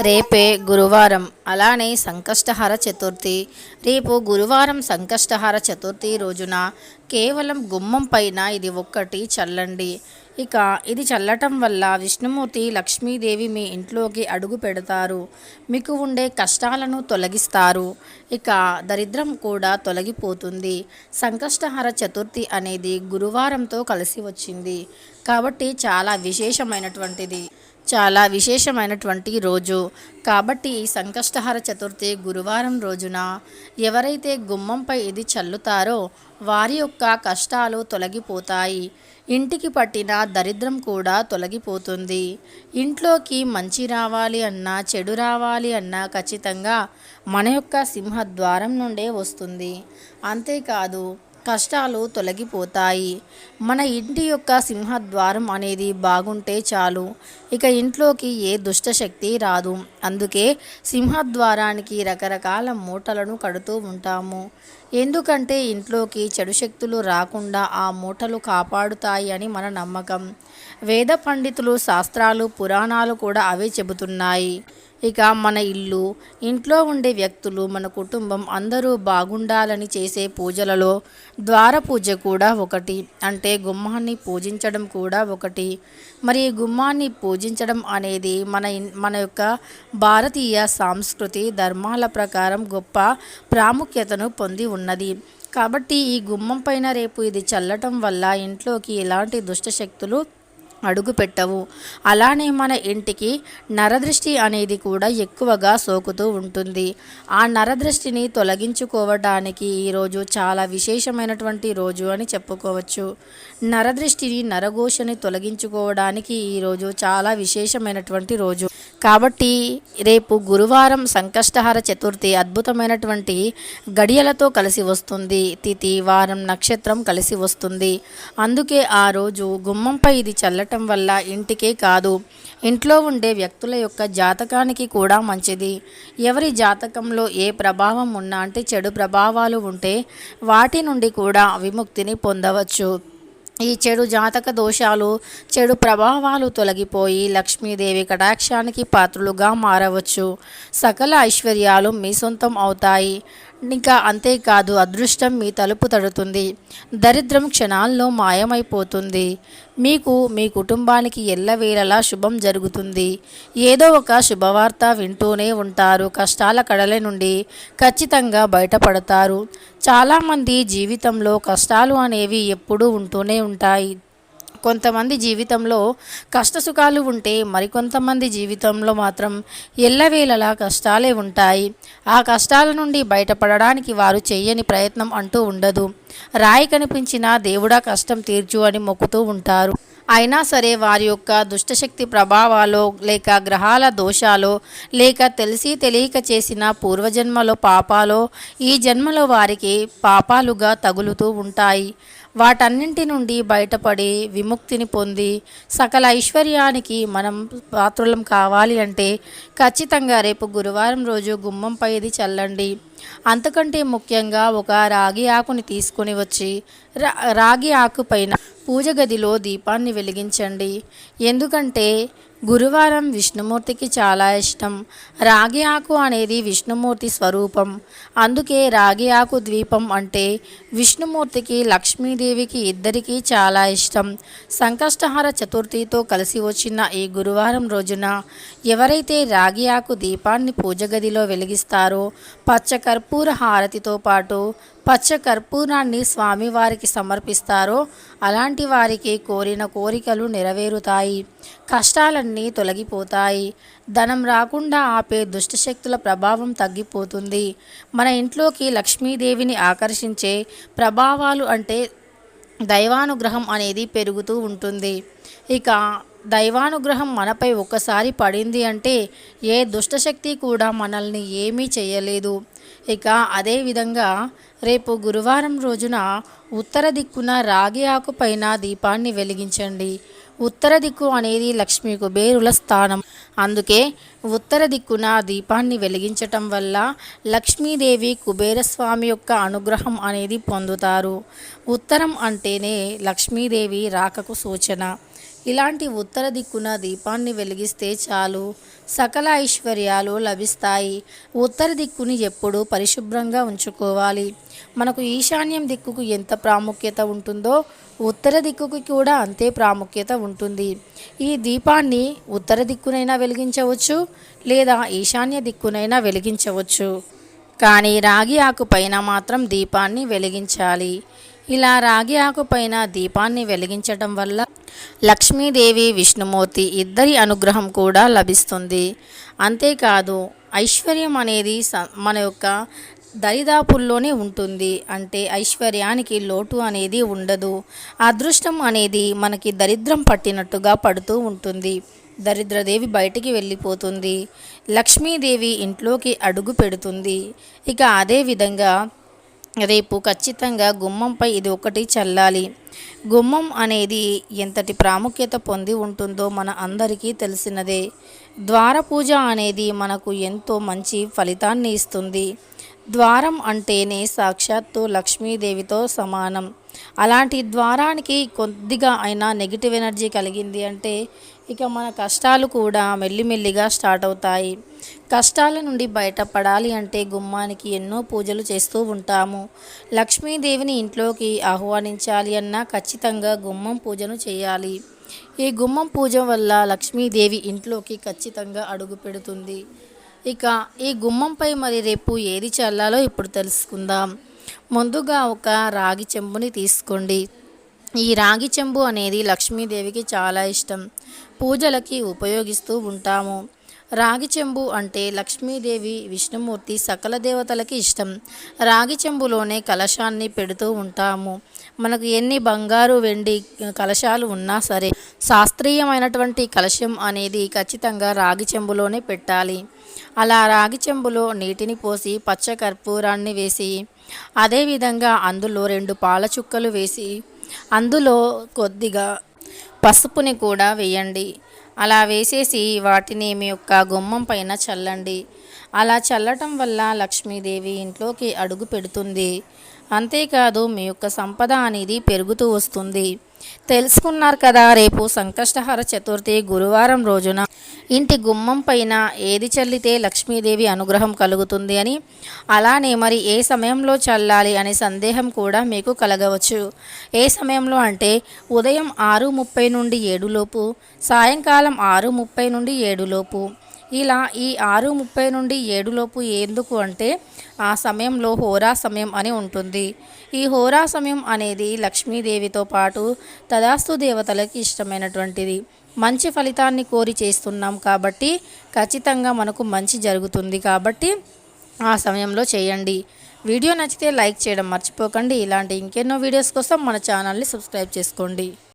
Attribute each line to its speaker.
Speaker 1: రేపే గురువారం. అలానే సంకష్టహర చతుర్థి. రేపు గురువారం సంకష్టహర చతుర్థి రోజున కేవలం గుమ్మం పైన ఇది ఒక్కటి చల్లండి. ఇక ఇది చల్లటం వల్ల విష్ణుమూర్తి లక్ష్మీదేవి మీ ఇంట్లోకి అడుగు పెడతారు. మీకు ఉండే కష్టాలను తొలగిస్తారు. ఇక దరిద్రం కూడా తొలగిపోతుంది. సంకష్టహర చతుర్థి అనేది గురువారంతో కలిసి వచ్చింది. కాబట్టి చాలా విశేషమైనటువంటిది. చాలా విశేషమైనటువంటి రోజు. కాబట్టి ఈ సంకష్టహర చతుర్థి గురువారం రోజున ఎవరైతే గుమ్మంపై ఇది చల్లుతారో వారి యొక్క కష్టాలు తొలగిపోతాయి. ఇంటికి పట్టిన దరిద్రం కూడా తొలగిపోతుంది. ఇంట్లోకి మంచి రావాలి అన్నా చెడు రావాలి అన్నా ఖచ్చితంగా మన యొక్క సింహద్వారం నుండే వస్తుంది. అంతేకాదు కష్టాలు తొలగిపోతాయి. మన ఇంటి యొక్క సింహద్వారం అనేది బాగుంటే చాలు. ఇక ఇంట్లోకి ఏ దుష్టశక్తి రాదు. అందుకే సింహద్వారానికి రకరకాల మూటలను కడుతూ ఉంటాము. ఎందుకంటే ఇంట్లోకి చెడు శక్తులు రాకుండా ఆ మూటలు కాపాడుతాయి అని మన నమ్మకం. వేద పండితులు శాస్త్రాలు పురాణాలు కూడా అవే చెబుతున్నాయి. ఇక మన ఇల్లు ఇంట్లో ఉండే వ్యక్తులు మన కుటుంబం అందరూ బాగుండాలని చేసే పూజలలో ద్వార పూజ కూడా ఒకటి. అంటే గుమ్మాన్ని పూజించడం కూడా ఒకటి. మరి గుమ్మాన్ని పూజించడం అనేది మన ఇన్- మన యొక్క భారతీయ సాంస్కృతి ధర్మాల ప్రకారం గొప్ప ప్రాముఖ్యతను పొంది ఉన్నది. కాబట్టి ఈ గుమ్మం పైన రేపు ఇది చల్లటం వల్ల ఇంట్లోకి ఎలాంటి దుష్టశక్తులు అడుగు పెట్టవు అలానే మన ఇంటికి నరదృష్టి అనేది కూడా ఎక్కువగా సోకుతూ ఉంటుంది. ఆ నరదృష్టిని తొలగించుకోవడానికి ఈరోజు చాలా విశేషమైనటువంటి రోజు అని చెప్పుకోవచ్చు. నరదృష్టిని నరఘోషని తొలగించుకోవడానికి ఈరోజు చాలా విశేషమైనటువంటి రోజు. కాబట్టి రేపు గురువారం సంకష్టహార చతుర్థి అద్భుతమైనటువంటి గడియలతో కలిసి వస్తుంది. తిథి వారం నక్షత్రం కలిసి వస్తుంది. అందుకే ఆ రోజు గుమ్మంపై ఇది చల్లటం వల్ల ఇంటికే కాదు ఇంట్లో ఉండే వ్యక్తుల యొక్క జాతకానికి కూడా మంచిది. ఎవరి జాతకంలో ఏ ప్రభావం ఉన్నా అంటే చెడు ప్రభావాలు ఉంటే వాటి నుండి కూడా విముక్తిని పొందవచ్చు. ఈ చెడు జాతక దోషాలు చెడు ప్రభావాలు తొలగిపోయి లక్ష్మీదేవి కటాక్షానికి పాత్రులుగా మారవచ్చు. సకల ఐశ్వర్యాలు మీ సొంతం అవుతాయి. ఇంకా అంతేకాదు అదృష్టం మీ తలుపు తడుతుంది. దరిద్రం క్షణాల్లో మాయమైపోతుంది. మీకు మీ కుటుంబానికి ఎల్లవేళలా శుభం జరుగుతుంది. ఏదో ఒక శుభవార్త వింటూనే ఉంటారు. కష్టాల కడల నుండి ఖచ్చితంగా బయటపడతారు. చాలామంది జీవితంలో కష్టాలు అనేవి ఎప్పుడూ ఉంటూనే ఉంటాయి. కొంతమంది జీవితంలో కష్టసుఖాలు ఉంటే మరికొంతమంది జీవితంలో మాత్రం ఎల్లవేళలా కష్టాలే ఉంటాయి. ఆ కష్టాల నుండి బయటపడడానికి వారు చేయని ప్రయత్నం అంటూ ఉండదు. రాయి కనిపించిన దేవుడా కష్టం తీర్చు అని మొక్కుతూ ఉంటారు. అయినా సరే వారి యొక్క దుష్టశక్తి ప్రభావాలో లేక గ్రహాల దోషాలో లేక తెలిసి తెలియక చేసిన పూర్వజన్మలో పాపాలో ఈ జన్మలో వారికి పాపాలుగా తగులుతూ ఉంటాయి. వాటన్నింటి నుండి బయటపడి విముక్తిని పొంది సకల ఐశ్వర్యానికి మనం పాత్రులం కావాలి అంటే ఖచ్చితంగా రేపు గురువారం రోజు గుమ్మంపై ఇది చల్లండి. అంతకంటే ముఖ్యంగా ఒక రాగి ఆకుని తీసుకొని వచ్చి రా రాగి ఆకు పైన పూజ గదిలో దీపాన్ని వెలిగించండి. ఎందుకంటే గురువారం విష్ణుమూర్తికి చాలా ఇష్టం. రాగి ఆకు అనేది విష్ణుమూర్తి స్వరూపం. అందుకే రాగి ఆకు ద్వీపం అంటే విష్ణుమూర్తికి లక్ష్మీదేవికి ఇద్దరికీ చాలా ఇష్టం. సంకష్టహార చతుర్థితో కలిసి వచ్చిన ఈ గురువారం రోజున ఎవరైతే రాగి ఆకు దీపాన్ని పూజ గదిలో వెలిగిస్తారో పచ్చ కర్పూర హారతితో పాటు పచ్చ కర్పూరాన్ని స్వామివారికి సమర్పిస్తారో అలాంటి వారికి కోరిన కోరికలు నెరవేరుతాయి. కష్టాలన్నీ తొలగిపోతాయి. ధనం రాకుండా ఆపే దుష్టశక్తుల ప్రభావం తగ్గిపోతుంది. మన ఇంట్లోకి లక్ష్మీదేవిని ఆకర్షించే ప్రభావాలు అంటే దైవానుగ్రహం అనేది పెరుగుతూ ఉంటుంది. ఇక దైవానుగ్రహం మనపై ఒక్కసారి పడింది అంటే ఏ దుష్టశక్తి కూడా మనల్ని ఏమీ చేయలేదు. ఇక అదేవిధంగా రేపు గురువారం రోజున ఉత్తర దిక్కున రాగి ఆకు పైన దీపాన్ని వెలిగించండి. ఉత్తర దిక్కు అనేది లక్ష్మీ కుబేరుల స్థానం. అందుకే ఉత్తర దిక్కున దీపాన్ని వెలిగించటం వల్ల లక్ష్మీదేవి కుబేరస్వామి యొక్క అనుగ్రహం అనేది పొందుతారు. ఉత్తరం అంటేనే లక్ష్మీదేవి రాకకు సూచన. ఇలాంటి ఉత్తర దిక్కున దీపాన్ని వెలిగిస్తే చాలు. సకల ఐశ్వర్యాలు లభిస్తాయి. ఉత్తర దిక్కుని ఎప్పుడూ పరిశుభ్రంగా ఉంచుకోవాలి. మనకు ఈశాన్యం దిక్కుకు ఎంత ప్రాముఖ్యత ఉంటుందో ఉత్తర దిక్కుకు కూడా అంతే ప్రాముఖ్యత ఉంటుంది. ఈ దీపాన్ని ఉత్తర దిక్కునైనా వెలిగించవచ్చు లేదా ఈశాన్య దిక్కునైనా వెలిగించవచ్చు. కానీ రాగి ఆకు పైన మాత్రం దీపాన్ని వెలిగించాలి. ఇలా రాగి ఆకుపైన దీపాన్ని వెలిగించటం వల్ల లక్ష్మీదేవి విష్ణుమూర్తి ఇద్దరి అనుగ్రహం కూడా లభిస్తుంది. అంతేకాదు ఐశ్వర్యం అనేది స మన యొక్క దరిదాపుల్లోనే ఉంటుంది. అంటే ఐశ్వర్యానికి లోటు అనేది ఉండదు. అదృష్టం అనేది మనకి దరిద్రం పట్టినట్టుగా పడుతూ ఉంటుంది. దరిద్రదేవి బయటికి వెళ్ళిపోతుంది. లక్ష్మీదేవి ఇంట్లోకి అడుగు పెడుతుంది. ఇక అదే విధంగా రేపు ఖచ్చితంగా గుమ్మంపై ఇది ఒకటి చల్లాలి. గుమ్మం అనేది ఎంతటి ప్రాముఖ్యత పొంది ఉంటుందో మన అందరికీ తెలిసినదే. ద్వార పూజ అనేది మనకు ఎంతో మంచి ఫలితాన్ని ఇస్తుంది. ద్వారం అంటేనే సాక్షాత్తు లక్ష్మీదేవితో సమానం. అలాంటి ద్వారానికి కొద్దిగా అయినా నెగిటివ్ ఎనర్జీ కలిగింది అంటే ఇక మన కష్టాలు కూడా మెల్లిమెల్లిగా స్టార్ట్ అవుతాయి. కష్టాల నుండి బయటపడాలి అంటే గుమ్మానికి ఎన్నో పూజలు చేస్తూ ఉంటాము. లక్ష్మీదేవిని ఇంట్లోకి ఆహ్వానించాలి అన్నా ఖచ్చితంగా గుమ్మం పూజను చేయాలి. ఈ గుమ్మం పూజ వల్ల లక్ష్మీదేవి ఇంట్లోకి ఖచ్చితంగా అడుగు పెడుతుంది. ఇక ఈ గుమ్మంపై మరి రేపు ఏది చల్లాలో ఇప్పుడు తెలుసుకుందాం. ముందుగా ఒక రాగి చెంబుని తీసుకోండి. ఈ రాగి చెంబు అనేది లక్ష్మీదేవికి చాలా ఇష్టం. పూజలకి ఉపయోగిస్తూ ఉంటాము. రాగి చెంబు అంటే లక్ష్మీదేవి విష్ణుమూర్తి సకల దేవతలకి ఇష్టం. రాగి చెంబులోనే కలశాన్ని పెడుతూ ఉంటాము. మనకు ఎన్ని బంగారు వెండి కలశాలు ఉన్నా సరే శాస్త్రీయమైనటువంటి కలశం అనేది ఖచ్చితంగా రాగి చెంబులోనే పెట్టాలి. అలా రాగి చెంబులో నీటిని పోసి పచ్చ కర్పూరాన్ని వేసి అదేవిధంగా అందులో రెండు పాల చుక్కలు వేసి అందులో కొద్దిగా పసుపుని కూడా వేయండి. అలా వేసేసి వాటిని మీ యొక్క గుమ్మం పైన చల్లండి. అలా చల్లటం వల్ల లక్ష్మీదేవి ఇంట్లోకి అడుగు పెడుతుంది. అంతేకాదు మీ యొక్క సంపద అనేది పెరుగుతూ వస్తుంది. తెలుసుకున్నారు కదా రేపు సంకష్టహర చతుర్థి గురువారం రోజున ఇంటి గుమ్మం పైన ఏది చల్లితే లక్ష్మీదేవి అనుగ్రహం కలుగుతుంది అని అలానే మరి ఏ సమయంలో చల్లాలి అనే సందేహం కూడా మీకు కలగవచ్చు. ఏ సమయంలో అంటే ఉదయం ఆరు ముప్పై నుండి ఏడులోపు సాయంకాలం ఆరు ముప్పై నుండి ఏడులోపు ఇలా ఈ ఆరు ముప్పై నుండి ఏడులోపు ఎందుకు అంటే ఆ సమయంలో హోరా సమయం అని ఉంటుంది. ఈ హోరా సమయం అనేది లక్ష్మీదేవితో పాటు తదాస్తు దేవతలకి ఇష్టమైనటువంటిది. మంచి ఫలితాన్ని కోరి చేస్తున్నాం కాబట్టి ఖచ్చితంగా మనకు మంచి జరుగుతుంది కాబట్టి ఆ సమయంలో చేయండి. వీడియో నచ్చితే లైక్ చేయడం మర్చిపోకండి. ఇలాంటి ఇంకెన్నో వీడియోస్ కోసం మన ఛానల్ని సబ్స్క్రైబ్ చేసుకోండి.